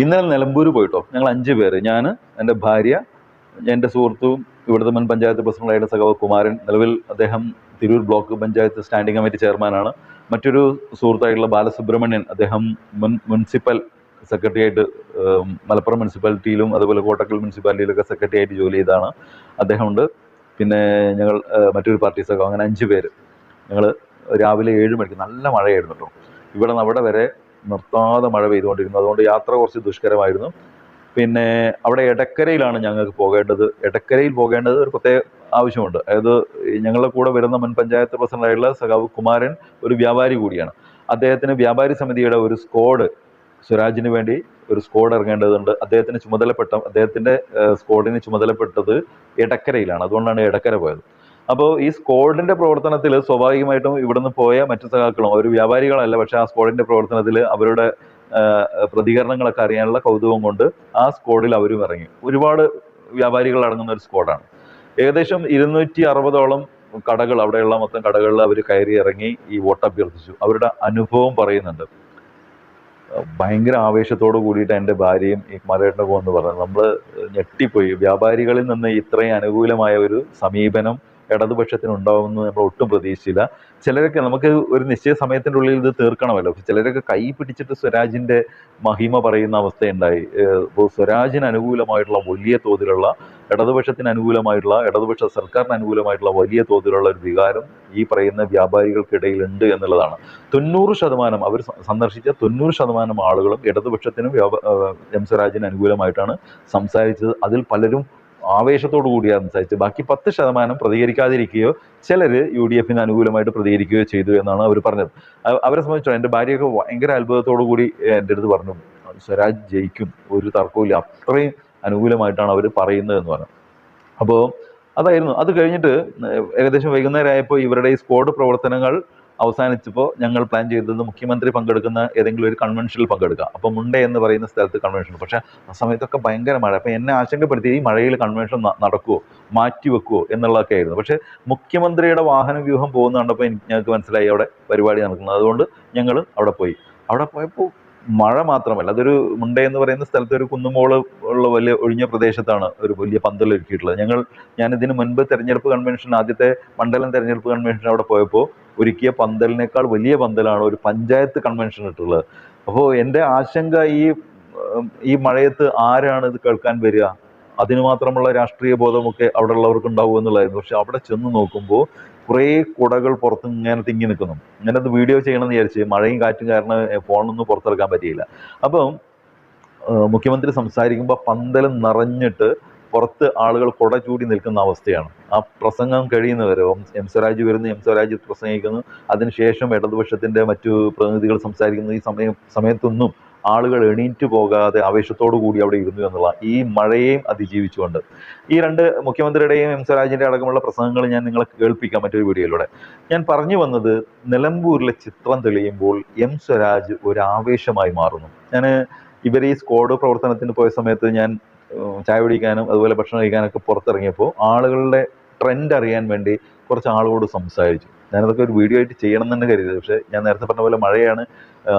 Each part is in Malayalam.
ഇന്നലെ നിലമ്പൂർ പോയിട്ടോ? ഞങ്ങൾ അഞ്ച് പേര്. ഞാൻ എന്റെ ഭാര്യ എന്റെ സുഹൃത്തും ഇവിടുത്തെ മുൻ പഞ്ചായത്ത് പ്രസിഡന്റായിട്ട് സഖാവ് കുമാരൻ നിലവിൽ അദ്ദേഹം Tirur block panchayat standing committee ചെയർമാനാണ്. മറ്റൊരു സുഹൃത്തായിട്ടുള്ള ബാലസുബ്രഹ്മണ്യൻ അദ്ദേഹം മുൻ മുനിസിപ്പൽ സെക്രട്ടറി ആയിട്ട് മലപ്പുറം മുനിസിപ്പാലിറ്റിയിലും അതുപോലെ കോട്ടക്കൽ മുനിസിപ്പാലിറ്റിയിലൊക്കെ സെക്രട്ടറി ആയിട്ട് ജോലി ചെയ്താണ്. അദ്ദേഹമുണ്ട്. പിന്നെ ഞങ്ങൾ മറ്റൊരു പാർട്ടി സഖാവ് അങ്ങനെ അഞ്ച് പേര്. ഞങ്ങൾ രാവിലെ ഏഴ് മണിക്ക് നല്ല മഴയായിരുന്നു കേട്ടോ. ഇവിടെ നിന്ന് അവിടെ വരെ നിർത്താതെ മഴ പെയ്തുകൊണ്ടിരുന്നു. അതുകൊണ്ട് യാത്ര കുറച്ച് ദുഷ്കരമായിരുന്നു. പിന്നെ അവിടെ എടക്കരയിലാണ് ഞങ്ങൾക്ക് പോകേണ്ടത്. എടക്കരയിൽ പോകേണ്ടത് ഒരു പ്രത്യേക ആവശ്യമുണ്ട്. അതായത് ഞങ്ങളുടെ കൂടെ വരുന്ന മുൻ പഞ്ചായത്ത് പ്രസിഡന്റായിട്ടുള്ള സഖാവ് കുമാരൻ ഒരു വ്യാപാരി കൂടിയാണ്. അദ്ദേഹത്തിന് വ്യാപാരി സമിതിയുടെ ഒരു സ്ക്വാഡ് സ്വരാജിന് വേണ്ടി ഒരു സ്ക്വാഡ് ഇറങ്ങേണ്ടതുണ്ട്. അദ്ദേഹത്തിന് ചുമതലപ്പെട്ട അദ്ദേഹത്തിന്റെ സ്കോഡിന് ചുമതലപ്പെട്ടത് എടക്കരയിലാണ്. അതുകൊണ്ടാണ് എടക്കര പോയത്. അപ്പോൾ ഈ സ്ക്വാഡിന്റെ പ്രവർത്തനത്തിൽ സ്വാഭാവികമായിട്ടും ഇവിടുന്ന് പോയ മറ്റു സഖാക്കളും അവർ വ്യാപാരികളല്ല പക്ഷെ ആ സ്ക്വാഡിന്റെ പ്രവർത്തനത്തിൽ അവരുടെ പ്രതികരണങ്ങളൊക്കെ അറിയാനുള്ള കൗതുകം കൊണ്ട് ആ സ്ക്വാഡിൽ അവരും ഇറങ്ങി. ഒരുപാട് വ്യാപാരികൾ അടങ്ങുന്ന ഒരു സ്ക്വാഡാണ് ഏകദേശം ഇരുന്നൂറ്റി അറുപതോളം കടകൾ അവിടെയുള്ള മൊത്തം കടകളിൽ അവർ കയറി ഇറങ്ങി ഈ വോട്ട് അഭ്യർത്ഥിച്ചു. അവരുടെ അനുഭവം പറയുന്നുണ്ട്. ഭയങ്കര ആവേശത്തോട് കൂടിയിട്ട് എന്റെ ഭാര്യയും ഈ കുമാരേട്ടനെ പോകുമെന്ന് പറഞ്ഞു. നമ്മൾ ഞെട്ടിപ്പോയി. വ്യാപാരികളിൽ നിന്ന് ഇത്രയും അനുകൂലമായ ഒരു സമീപനം ഇടതുപക്ഷത്തിന് ഉണ്ടാവുമെന്ന് നമ്മൾ ഒട്ടും പ്രതീക്ഷിച്ചില്ല. ചിലരൊക്കെ നമുക്ക് ഒരു നിശ്ചയ സമയത്തിന്റെ ഉള്ളിൽ ഇത് തീർക്കണമല്ലോ. ചിലരൊക്കെ കൈ പിടിച്ചിട്ട് സ്വരാജിന്റെ മഹിമ പറയുന്ന അവസ്ഥയുണ്ടായി. സ്വരാജിന് അനുകൂലമായിട്ടുള്ള വലിയ തോതിലുള്ള ഇടതുപക്ഷത്തിന് അനുകൂലമായിട്ടുള്ള ഇടതുപക്ഷ സർക്കാരിന് അനുകൂലമായിട്ടുള്ള വലിയ തോതിലുള്ള ഒരു വികാരം ഈ പറയുന്ന വ്യാപാരികൾക്കിടയിൽ ഉണ്ട് എന്നുള്ളതാണ്. തൊണ്ണൂറ് ശതമാനം അവർ സന്ദർശിച്ച തൊണ്ണൂറ് ശതമാനം ആളുകളും ഇടതുപക്ഷത്തിനും എം സ്വരാജിന് അനുകൂലമായിട്ടാണ് സംസാരിച്ചത്. അതിൽ പലരും ആവേശത്തോടു കൂടിയാണ് സംസാരിച്ചത്. ബാക്കി പത്ത് ശതമാനം പ്രതികരിക്കാതിരിക്കുകയോ ചിലർ യു ഡി എഫിന് അനുകൂലമായിട്ട് പ്രതികരിക്കുകയോ ചെയ്തു എന്നാണ് അവർ പറഞ്ഞത്. അവരെ സംബന്ധിച്ചോ എന്റെ ഭാര്യയൊക്കെ ഭയങ്കര അത്ഭുതത്തോടു കൂടി എന്റെ അടുത്ത് പറഞ്ഞു. സ്വരാജ് ജയിക്കും ഒരു തർക്കവും അത്രയും അനുകൂലമായിട്ടാണ് അവർ പറയുന്നത് എന്ന് പറഞ്ഞു. അപ്പോൾ അതായിരുന്നു. അത് കഴിഞ്ഞിട്ട് ഏകദേശം വൈകുന്നേരം ആയപ്പോൾ ഇവരുടെ ഈ സ്ക്വാഡ് പ്രവർത്തനങ്ങൾ അവസാനിച്ചപ്പോൾ ഞങ്ങൾ പ്ലാൻ ചെയ്തത് മുഖ്യമന്ത്രി പങ്കെടുക്കുന്ന ഏതെങ്കിലും ഒരു കൺവെൻഷനിൽ പങ്കെടുക്കുക അപ്പോൾ മുണ്ട എന്ന് പറയുന്ന സ്ഥലത്ത് കൺവെൻഷൻ പക്ഷെ ആ സമയത്തൊക്കെ ഭയങ്കര മഴ. അപ്പോൾ എന്നെ ആശങ്കപ്പെടുത്തി ഈ മഴയിൽ കൺവെൻഷൻ നടക്കുമോ മാറ്റി വെക്കുമോ എന്നുള്ളതൊക്കെ ആയിരുന്നു. പക്ഷെ മുഖ്യമന്ത്രിയുടെ വാഹന വ്യൂഹം പോകുന്ന കണ്ടപ്പോൾ ഞങ്ങൾക്ക് മനസ്സിലായി അവിടെ പരിപാടി നടക്കുന്നത്. അതുകൊണ്ട് ഞങ്ങൾ അവിടെ പോയി. അവിടെ പോയപ്പോൾ മഴ മാത്രമല്ല അതൊരു മുണ്ട എന്ന് പറയുന്ന സ്ഥലത്ത് ഒരു കുന്നുമോൾ ഉള്ള വലിയ ഒഴിഞ്ഞ പ്രദേശത്താണ് ഒരു വലിയ പന്തൽ ഒരുക്കിയിട്ടുള്ളത്. ഞങ്ങൾ ഞാൻ ഇതിന് മുൻപ് തെരഞ്ഞെടുപ്പ് കൺവെൻഷൻ ആദ്യത്തെ മണ്ഡലം തെരഞ്ഞെടുപ്പ് കൺവെൻഷൻ അവിടെ പോയപ്പോൾ ഒരുക്കിയ പന്തലിനേക്കാൾ വലിയ പന്തലാണ് ഒരു പഞ്ചായത്ത് കൺവെൻഷൻ ഇട്ടുള്ളത്. അപ്പോൾ എന്റെ ആശങ്ക ഈ ഈ മഴയത്ത് ആരാണ് ഇത് കേൾക്കാൻ വരിക? അതിന് മാത്രമുള്ള രാഷ്ട്രീയ ബോധമൊക്കെ അവിടെ ഉള്ളവർക്ക് ഉണ്ടാവും എന്നുള്ളതായിരുന്നു. പക്ഷെ അവിടെ ചെന്ന് നോക്കുമ്പോൾ കുറേ കുടകൾ പുറത്ത് ഇങ്ങനെ തിങ്ങി നിൽക്കുന്നു. ഇങ്ങനെ അത് വീഡിയോ ചെയ്യണമെന്ന് വിചാരിച്ച് മഴയും കാറ്റും കാരണം ഫോണൊന്നും പുറത്തിറക്കാൻ പറ്റിയില്ല. അപ്പം മുഖ്യമന്ത്രി സംസാരിക്കുമ്പോൾ പന്തലും നിറഞ്ഞിട്ട് പുറത്ത് ആളുകൾ കുട ചൂടി നിൽക്കുന്ന അവസ്ഥയാണ്. ആ പ്രസംഗം കഴിയുന്നവരെ എം- സ്വരാജ് വരുന്നു എം സ്വരാജ് പ്രസംഗിക്കുന്നു അതിനുശേഷം ഇടതുപക്ഷത്തിന്റെ മറ്റു പ്രതിനിധികൾ സംസാരിക്കുന്നു. ഈ സമയം സമയത്തൊന്നും ആളുകൾ എണീറ്റ് പോകാതെ ആവേശത്തോടു കൂടി അവിടെ ഇരുന്നു എന്നുള്ള ഈ മഴയെയും അതിജീവിച്ചുകൊണ്ട്. ഈ രണ്ട് മുഖ്യമന്ത്രിയുടെയും എം സ്വരാജിന്റെ അടക്കമുള്ള പ്രസംഗങ്ങൾ ഞാൻ നിങ്ങളെ കേൾപ്പിക്കാം മറ്റൊരു വീഡിയോയിലൂടെ. ഞാൻ പറഞ്ഞു വന്നത് നിലമ്പൂരിലെ ചിത്രം തെളിയുമ്പോൾ എം സ്വരാജ് ഒരു ആവേശമായി മാറുന്നു. ഞാൻ ഇവർ ഈ സ്ക്വാഡ് പ്രവർത്തനത്തിന് പോയ സമയത്ത് ഞാൻ ചായ കുടിക്കാനും അതുപോലെ ഭക്ഷണം കഴിക്കാനൊക്കെ പുറത്തിറങ്ങിയപ്പോൾ ആളുകളുടെ ട്രെൻഡ് അറിയാൻ വേണ്ടി കുറച്ച് ആളുകളോട് സംസാരിച്ചു. ഞാനതൊക്കെ ഒരു വീഡിയോ ആയിട്ട് ചെയ്യണം എന്ന് തന്നെ കരുതിയത്. പക്ഷേ ഞാൻ നേരത്തെ പറഞ്ഞ പോലെ മഴയാണ്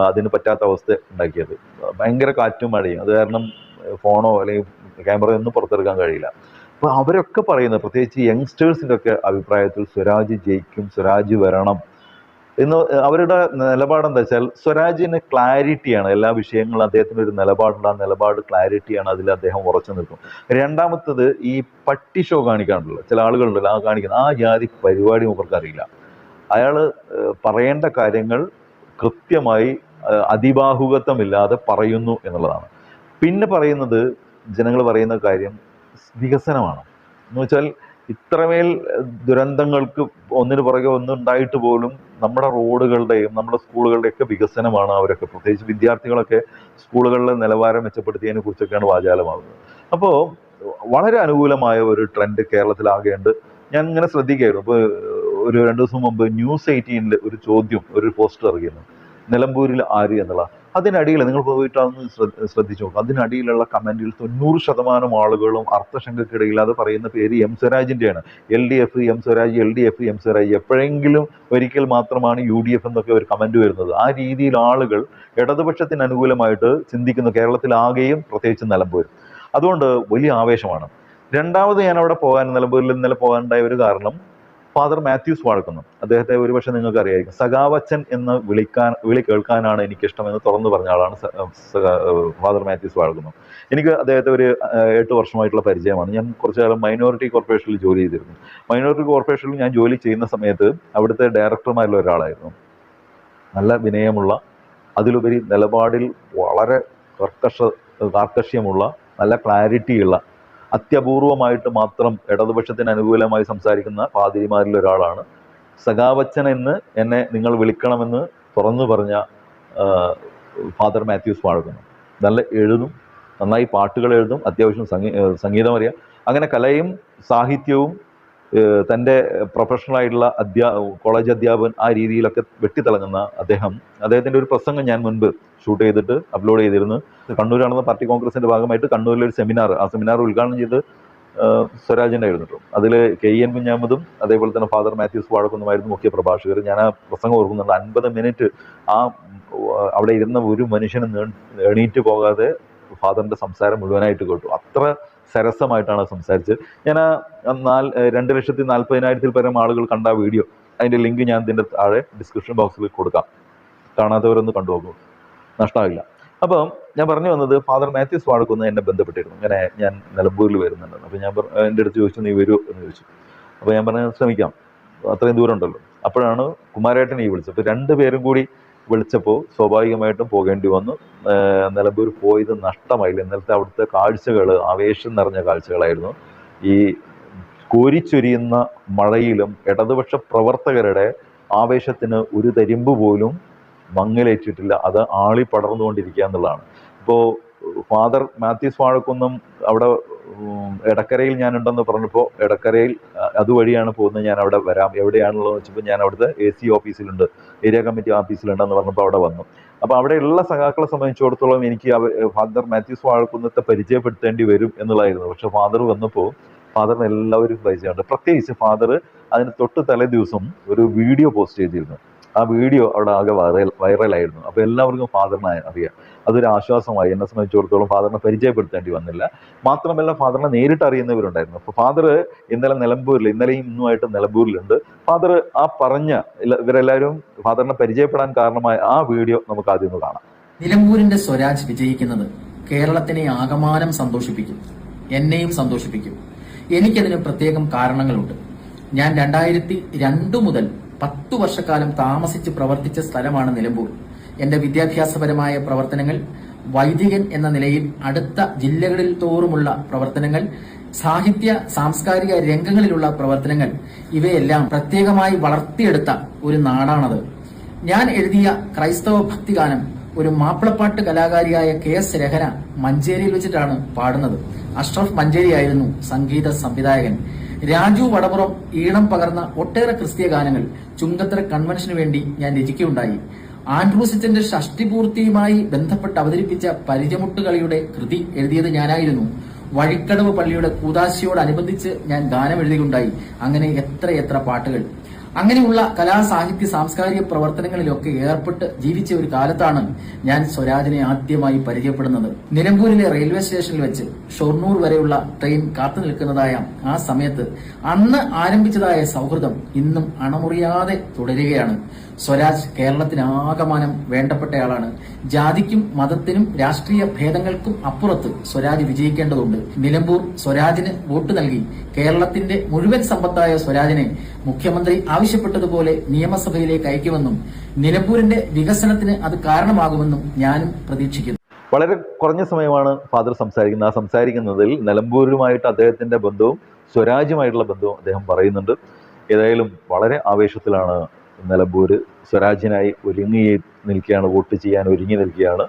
അതിന് പറ്റാത്ത അവസ്ഥ ഉണ്ടാക്കിയത്. ഭയങ്കര കാറ്റും മഴയും. അത് കാരണം ഫോണോ അല്ലെങ്കിൽ ക്യാമറയോ ഒന്നും പുറത്തെടുക്കാൻ കഴിയില്ല. അപ്പോൾ അവരൊക്കെ പറയുന്നത് പ്രത്യേകിച്ച് യങ്സ്റ്റേഴ്സിന്റെ ഒക്കെ അഭിപ്രായത്തിൽ സ്വരാജ് ജയിക്കും സ്വരാജ് വരണം. എന്ന് അവരുടെ നിലപാടെന്താ വെച്ചാൽ സ്വരാജിന് ക്ലാരിറ്റിയാണ് എല്ലാ വിഷയങ്ങളും അദ്ദേഹത്തിന് ഒരു നിലപാടുണ്ട്. ആ നിലപാട് ക്ലാരിറ്റിയാണ് അതിൽ അദ്ദേഹം ഉറച്ചു നിൽക്കും. രണ്ടാമത്തത് ഈ പട്ടി ഷോ കാണിക്കാണ്ടല്ലോ ചില ആളുകളുണ്ടല്ലോ ആ കാണിക്കുന്ന ആ ജാതി പരിപാടി അവർക്കറിയില്ല അയാൾ പറയേണ്ട കാര്യങ്ങൾ കൃത്യമായി അതിബാഹുകത്വമില്ലാതെ പറയുന്നു എന്നുള്ളതാണ്. പിന്നെ പറയുന്നത് ജനങ്ങൾ പറയുന്ന കാര്യം വികസനമാണ്. എന്ന് വെച്ചാൽ ഇത്രമേൽ ദുരന്തങ്ങൾക്ക് ഒന്നിന് പുറകെ ഒന്നുണ്ടായിട്ട് പോലും നമ്മുടെ റോഡുകളുടെയും നമ്മുടെ സ്കൂളുകളുടെയൊക്കെ വികസനമാണ് അവരൊക്കെ പ്രത്യേകിച്ച് വിദ്യാർത്ഥികളൊക്കെ സ്കൂളുകളിലെ നിലവാരം മെച്ചപ്പെടുത്തിയതിനെ കുറിച്ചൊക്കെയാണ് വാചാലമാകുന്നത്. അപ്പോൾ വളരെ അനുകൂലമായ ഒരു ട്രെൻഡ് കേരളത്തിലാകേണ്ട. ഞാൻ ഇങ്ങനെ ശ്രദ്ധിക്കുകയായിരുന്നു. ഇപ്പോൾ ഒരു രണ്ട് ദിവസം മുമ്പ് ന്യൂസ് എയ്റ്റീനിൽ ഒരു ചോദ്യം ഒരു പോസ്റ്റർ ഇറങ്ങിയിരുന്നു. നിലമ്പൂരിൽ ആര് എന്നുള്ള അതിനടിയിൽ നിങ്ങൾ പോയിട്ട് അതൊന്ന് ശ്രദ്ധ- ശ്രദ്ധിച്ചു നോക്കുക അതിനടിയിലുള്ള കമന്റിൽ തൊണ്ണൂറ് ശതമാനം ആളുകളും അർത്ഥശങ്കക്കിടയില്ലാതെ പറയുന്ന പേര് M സ്വരാജിന്റെയാണ് L D F M Swaraj L D F M Swaraj. എപ്പോഴെങ്കിലും ഒരിക്കൽ മാത്രമാണ് യു ഡി എഫ് എന്നൊക്കെ ഒരു കമന്റ് വരുന്നത്. ആ രീതിയിൽ ആളുകൾ ഇടതുപക്ഷത്തിന് അനുകൂലമായിട്ട് ചിന്തിക്കുന്നു. കേരളത്തിലാകെയും പ്രത്യേകിച്ച് നിലമ്പൂർ. അതുകൊണ്ട് വലിയ ആവേശമാണ്. രണ്ടാമത് ഞാൻ അവിടെ പോകാൻ നിലമ്പൂരിൽ ഇന്നലെ പോകാനുണ്ടായ ഒരു കാരണം ഫാദർ മാത്യൂസ് വാഴക്കുന്നു അദ്ദേഹത്തെ ഒരുപക്ഷെ നിങ്ങൾക്ക് അറിയായിരിക്കും സഖാവച്ചൻ എന്ന് വിളിക്കാൻ വിളി കേൾക്കാനാണ് എനിക്കിഷ്ടം എന്ന് തുറന്നു പറഞ്ഞ ആളാണ് ഫാദർ മാത്യൂസ് വാഴക്കുന്നു എനിക്ക് അദ്ദേഹത്തെ ഒരു എട്ട് വർഷമായിട്ടുള്ള പരിചയമാണ്. ഞാൻ കുറച്ചു കാലം മൈനോറിറ്റി കോർപ്പറേഷനിൽ ജോലി ചെയ്തിരുന്നു. മൈനോറിറ്റി കോർപ്പറേഷനിൽ ഞാൻ ജോലി ചെയ്യുന്ന സമയത്ത് അവിടുത്തെ ഡയറക്ടർമാരിൽ ഒരാളായിരുന്നു. നല്ല വിനയമുള്ള അതിലുപരി നിലപാടിൽ വളരെ കർക്കശ കാർക്കശ്യമുള്ള നല്ല ക്ലാരിറ്റിയുള്ള അത്യപൂർവമായിട്ട് മാത്രം ഇടതുപക്ഷത്തിന് അനുകൂലമായി സംസാരിക്കുന്ന പാതിരിമാരിൽ ഒരാളാണ്. സഖാവച്ചൻ എന്ന് എന്നെ നിങ്ങൾ വിളിക്കണമെന്ന് തുറന്നു പറഞ്ഞ ഫാദർ മാത്യൂസ് വാഴക്കുന്നു നല്ല എഴുതും നന്നായി പാട്ടുകൾ എഴുതും അത്യാവശ്യം സംഗീ സംഗീതം അറിയാം അങ്ങനെ കലയും സാഹിത്യവും തന്റെ പ്രൊഫഷണലായിട്ടുള്ള അധ്യാ കോളേജ് അധ്യാപകൻ ആ രീതിയിലൊക്കെ വെട്ടിത്തിളങ്ങുന്ന അദ്ദേഹം അദ്ദേഹത്തിന്റെ ഒരു പ്രസംഗം ഞാൻ മുൻപ് ഷൂട്ട് ചെയ്തിട്ട് അപ്ലോഡ് ചെയ്തിരുന്നു. കണ്ണൂരാണെന്ന പാർട്ടി കോൺഗ്രസിന്റെ ഭാഗമായിട്ട് കണ്ണൂരിലെ ഒരു സെമിനാർ ആ സെമിനാർ ഉദ്ഘാടനം ചെയ്ത് സ്വരാജിന്റെ ആയിരുന്നു അതിൽ കെ എൻ കുഞ്ഞാമതും അതേപോലെ തന്നെ ഫാദർ മാത്യൂസ് വാഴക്കുന്നുമായിരുന്നു മുഖ്യ പ്രഭാഷകർ. ഞാൻ ആ പ്രസംഗം ഓർക്കുന്നുണ്ട്. അൻപത് മിനിറ്റ് ആ അവിടെ ഇരുന്ന ഒരു മനുഷ്യനും എണീറ്റ് പോകാതെ ഫാദറിന്റെ സംസാരം മുഴുവനായിട്ട് കേട്ടു. അത്ര സരസമായിട്ടാണ് സംസാരിച്ചത്. ഞാൻ ആ നാല് രണ്ട് ലക്ഷത്തി നാൽപ്പതിനായിരത്തിൽ പരം ആളുകൾ കണ്ട വീഡിയോ അതിന്റെ ലിങ്ക് ഞാൻ ഇതിന്റെ താഴെ ഡിസ്ക്രിപ്ഷൻ ബോക്സിൽ കൊടുക്കാം. കാണാത്തവരൊന്ന് കണ്ടുപോകും നഷ്ടമാകില്ല അപ്പം ഞാൻ പറഞ്ഞു വന്നത് ഫാദർ മാത്യൂസ് വാഴക്കുന്ന് എന്നെ ബന്ധപ്പെട്ടിരുന്നു. ഇങ്ങനെ ഞാൻ നിലമ്പൂരിൽ വരുന്നുണ്ടെന്ന് അപ്പോൾ ഞാൻ എന്റെ അടുത്ത് ചോദിച്ചു നീ വരൂ? എന്ന് ചോദിച്ചു. അപ്പോൾ ഞാൻ പറഞ്ഞു ശ്രമിക്കാം. അത്രയും ദൂരം ഉണ്ടല്ലോ. അപ്പോഴാണ് കുമാരേട്ടൻ ഈ വിളിച്ചത്. അപ്പോൾ രണ്ടുപേരും കൂടി വിളിച്ചപ്പോൾ സ്വാഭാവികമായിട്ടും പോകേണ്ടി വന്നു. നിലമ്പൂർ പോയത് നഷ്ടമായില്ല. ഇന്നലത്തെ അവിടുത്തെ കാഴ്ചകൾ ആവേശം നിറഞ്ഞ കാഴ്ചകളായിരുന്നു. ഈ കോരിച്ചൊരിയുന്ന മഴയിലും ഇടതുപക്ഷ പ്രവർത്തകരുടെ ആവേശത്തിന് ഒരു തരിമ്പ് പോലും മങ്ങലേറ്റിട്ടില്ല. അത് ആളി പടർന്നുകൊണ്ടിരിക്കുക എന്നുള്ളതാണ്. ഇപ്പോൾ ഫാദർ മാത്യൂസ് വാഴക്കുന്നം അവിടെ എടക്കരയിൽ ഞാനുണ്ടെന്ന് പറഞ്ഞപ്പോൾ എടക്കരയിൽ അതുവഴിയാണ് പോകുന്നത് ഞാൻ അവിടെ വരാം. എവിടെയാണുള്ളത് വെച്ചപ്പോൾ ഞാൻ അവിടുത്തെ എ സി ഓഫീസിലുണ്ട്. ഏരിയ കമ്മിറ്റി ഓഫീസിലുണ്ടെന്ന് പറഞ്ഞപ്പോൾ അവിടെ വന്നു. അപ്പോൾ അവിടെയുള്ള സഖാക്കളെ സംബന്ധിച്ചിടത്തോളം എനിക്ക് ഫാദർ മാത്യൂസ് വാഴക്കുന്നത്തെ പരിചയപ്പെടുത്തേണ്ടി വരും എന്നുള്ളതായിരുന്നു. പക്ഷെ ഫാദർ വന്നപ്പോൾ ഫാദറിന് എല്ലാവരും പരിചയമുണ്ട് പ്രത്യേകിച്ച് ഫാദർ അതിന് തൊട്ട് തലേ ദിവസം ഒരു വീഡിയോ പോസ്റ്റ് ചെയ്തിരുന്നു. ആ വീഡിയോ അവിടെ ആകെ വൈറൽ വൈറലായിരുന്നു. അപ്പോൾ എല്ലാവർക്കും ഫാദറിനെ അറിയാം. അതൊരു ആശ്വാസമായി. എന്നെ സംബന്ധിച്ചിടത്തോളം ഫാദറിനെ പരിചയപ്പെടുത്തേണ്ടി വന്നില്ല. മാത്രമല്ല ഫാദറിനെ നേരിട്ട് അറിയുന്നവരുണ്ടായിരുന്നു. അപ്പോൾ ഫാദർ ഇന്നലെ നിലമ്പൂരിൽ ഇന്നലെയും ഇന്നുമായിട്ട് നിലമ്പൂരിലുണ്ട്. ഫാദർ ആ പറഞ്ഞ ഇവരെല്ലാവരും ഫാദറിനെ പരിചയപ്പെടാൻ കാരണമായ ആ വീഡിയോ നമുക്ക് ആദ്യം ഒന്ന് കാണാം. നിലമ്പൂരിന്റെ സ്വരാജ് വിജയിക്കുന്നത് കേരളത്തിനെ ആകമാനം സന്തോഷിപ്പിക്കും. എന്നെയും സന്തോഷിപ്പിക്കും. എനിക്കതിന് പ്രത്യേകം കാരണങ്ങളുണ്ട്. ഞാൻ രണ്ടായിരത്തി രണ്ടു മുതൽ പത്തു വർഷക്കാലം താമസിച്ച് പ്രവർത്തിച്ച സ്ഥലമാണ് നിലമ്പൂർ. എന്റെ വിദ്യാഭ്യാസപരമായ പ്രവർത്തനങ്ങൾ വൈദികൻ എന്ന നിലയിൽ അടുത്ത ജില്ലകളിൽ തോറുമുള്ള പ്രവർത്തനങ്ങൾ സാഹിത്യ സാംസ്കാരിക രംഗങ്ങളിലുള്ള പ്രവർത്തനങ്ങൾ ഇവയെല്ലാം പ്രത്യേകമായി വളർത്തിയെടുത്ത ഒരു നാടാണത്. ഞാൻ എഴുതിയ ക്രൈസ്തവ ഭക്തിഗാനം ഒരു മാപ്പിളപ്പാട്ട് കലാകാരിയായ കെ എസ് രഹന മഞ്ചേരിയിൽ വെച്ചിട്ടാണ് പാടുന്നത്. അഷ്റഫ് മഞ്ചേരി ആയിരുന്നു സംഗീത സംവിധായകൻ. രാജു വടപുറം ഈണം പകർന്ന ഒട്ടേറെ ക്രിസ്തീയ ഗാനങ്ങൾ ചുങ്കത്തറ കൺവെൻഷനു വേണ്ടി ഞാൻ രചിക്കുകയുണ്ടായി. ആൻഡ്രൂസിച്ചന്റെ ഷഷ്ടിപൂർത്തിയുമായി ബന്ധപ്പെട്ട് അവതരിപ്പിച്ച പരിചമുട്ട് കളിയുടെ കൃതി എഴുതിയത് ഞാനായിരുന്നു. വഴിക്കടവ് പള്ളിയുടെ കൂതാശിയോടനുബന്ധിച്ച് ഞാൻ ഗാനം എഴുതിയുണ്ടായി അങ്ങനെ എത്രയെത്ര എത്ര പാട്ടുകൾ. അങ്ങനെയുള്ള കലാസാഹിത്യ സാംസ്കാരിക പ്രവർത്തനങ്ങളിലൊക്കെ ഏർപ്പെട്ട് ജീവിച്ച ഒരു കാലത്താണ് ഞാൻ സ്വരാജിനെ ആദ്യമായി പരിചയപ്പെടുന്നത്. നിലമ്പൂരിലെ റെയിൽവേ സ്റ്റേഷനിൽ വെച്ച് ഷൊർണൂർ വരെയുള്ള ട്രെയിൻ കാത്തു നിൽക്കുന്നതായ ആ സമയത്ത് അന്ന് ആരംഭിച്ചതായ സൗഹൃദം ഇന്നും അണമുറിയാതെ തുടരുകയാണ്. സ്വരാജ് കേരളത്തിനാകമാനം വേണ്ടപ്പെട്ടയാളാണ്. ജാതിക്കും മതത്തിനും രാഷ്ട്രീയ ഭേദങ്ങൾക്കും അപ്പുറത്ത് സ്വരാജ് വിജയിക്കേണ്ടതുണ്ട്. നിലമ്പൂർ സ്വരാജിന് വോട്ട് നൽകി. കേരളത്തിന്റെ മുഴുവൻ സമ്പത്തായ സ്വരാജിനെ മുഖ്യമന്ത്രി ആവശ്യപ്പെട്ടതുപോലെ നിയമസഭയിലേക്ക് അയക്കുമെന്നും നിലമ്പൂരിന്റെ വികസനത്തിന് അത് കാരണമാകുമെന്നും ഞാനും പ്രതീക്ഷിക്കുന്നു. വളരെ കുറഞ്ഞ സമയമാണ് ഫാദർ സംസാരിക്കുന്നത്. ആ സംസാരിക്കുന്നതിൽ നിലമ്പൂരുമായിട്ട് അദ്ദേഹത്തിന്റെ ബന്ധവും സ്വരാജ്യമായിട്ടുള്ള ബന്ധവും അദ്ദേഹം പറയുന്നുണ്ട്. ഏതായാലും വളരെ ആവേശത്തിലാണ് നിലമ്പൂര് സ്വരാജിനായി ഒരുങ്ങി നിൽക്കുകയാണ് വോട്ട് ചെയ്യാൻ ഒരുങ്ങി നിൽക്കുകയാണ്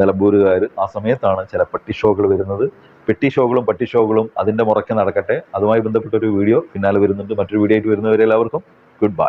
നിലമ്പൂരുകാർ ആ സമയത്താണ് ചില പട്ടി ഷോകൾ വരുന്നത്. പെട്ടി ഷോകളും പട്ടി ഷോകളും അതിന്റെ മുറയ്ക്ക് നടക്കട്ടെ. അതുമായി ബന്ധപ്പെട്ടൊരു വീഡിയോ പിന്നാലെ വരുന്നുണ്ട്. മറ്റൊരു വീഡിയോ ആയിട്ട് വരുന്നവരെല്ലാവർക്കും ഗുഡ് ബൈ.